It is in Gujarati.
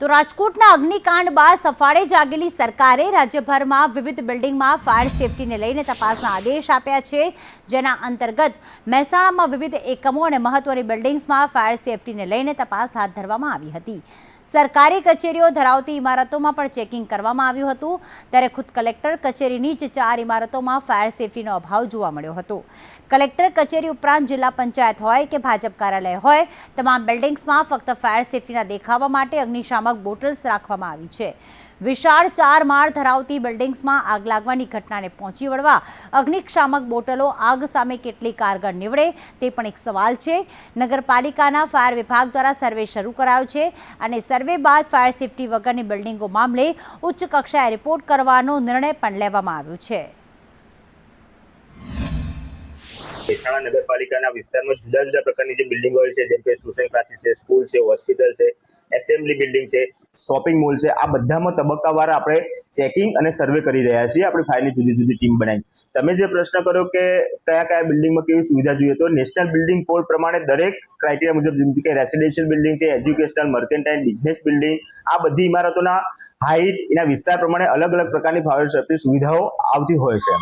તો રાજકોટના અગ્નિકાંડ બાદ સફાળે જાગેલી સરકારે રાજ્યભરમાં વિવિધ બિલ્ડિંગમાં ફાયર સેફટીને લઈને તપાસના આદેશ આપ્યા છે, જેના અંતર્ગત મહેસાણામાં વિવિધ એકમો અને મહત્વની બિલ્ડિંગ્સમાં ફાયર સેફટીને લઈને તપાસ હાથ ધરવામાં આવી હતી. સરકારી કચેરીઓ ધરાવતી ઇમારતોમાં પણ ચેકિંગ કરવામાં આવ્યું હતું. ત્યારે ખુદ કલેક્ટર કચેરીની જ ચાર ઇમારતોમાં ફાયર સેફટીનો અભાવ જોવા મળ્યો હતો. કલેક્ટર કચેરી ઉપરાંત જિલ્લા પંચાયત હોય કે ભાજપ કાર્યાલય હોય, તમામ બિલ્ડિંગ્સમાં ફક્ત ફાયર સેફટીના દેખાવા માટે અગ્નિશામક બોટલ્સ રાખવામાં આવી છે. વિશાળ ચાર માળ ધરાવતી બિલ્ડિંગ્સમાં આગ લાગવાની ઘટનાને પહોંચી વળવા અગ્નિશામક બોટલો આગ સામે કેટલી કારગર નીવડે તે પણ એક સવાલ છે. નગરપાલિકાના ફાયર વિભાગ દ્વારા સર્વે શરૂ કરાયો છે અને સર્વે બાદ ફાયર સેફટી વગરની બિલ્ડિંગો મામલે ઉચ્ચ કક્ષાએ રિપોર્ટ કરવાનો નિર્ણય પણ લેવામાં આવ્યો છે. મહેસાણા નગરપાલિકાના વિસ્તારમાં જુદા જુદા પ્રકારની જે બિલ્ડિંગો છે, જેમ કે ટ્યુશન ક્લાસીસ છે, સ્કૂલ છે, હોસ્પિટલ છે, એસેમ્બલી બિલ્ડિંગ છે શોપિંગ મોલ છે. આ બધામાં તબક્કાવાર આપણે ચેકિંગ અને સર્વે કરી રહ્યા છીએ. આપણી ફાયરની જુદી જુદી ટીમ બનાવી તમે જે પ્રશ્ન કર્યો કે કયા કયા બિલ્ડિંગમાં કેવી સુવિધા જોઈએ, તો નેશનલ બિલ્ડિંગ કોડ પ્રમાણે દરેક ક્રાઇટેરિયા મુજબ, જેમ કે રેસિડેન્શિયલ બિલ્ડિંગ છે એજ્યુકેશનલ મર્કેન્ટાઇલ બિઝનેસ બિલ્ડિંગ આ બધી ઇમારતોના હાઇટ એના વિસ્તાર પ્રમાણે અલગ અલગ પ્રકારની ફાયર સેફ્ટી સુવિધાઓ આવતી હોય છે.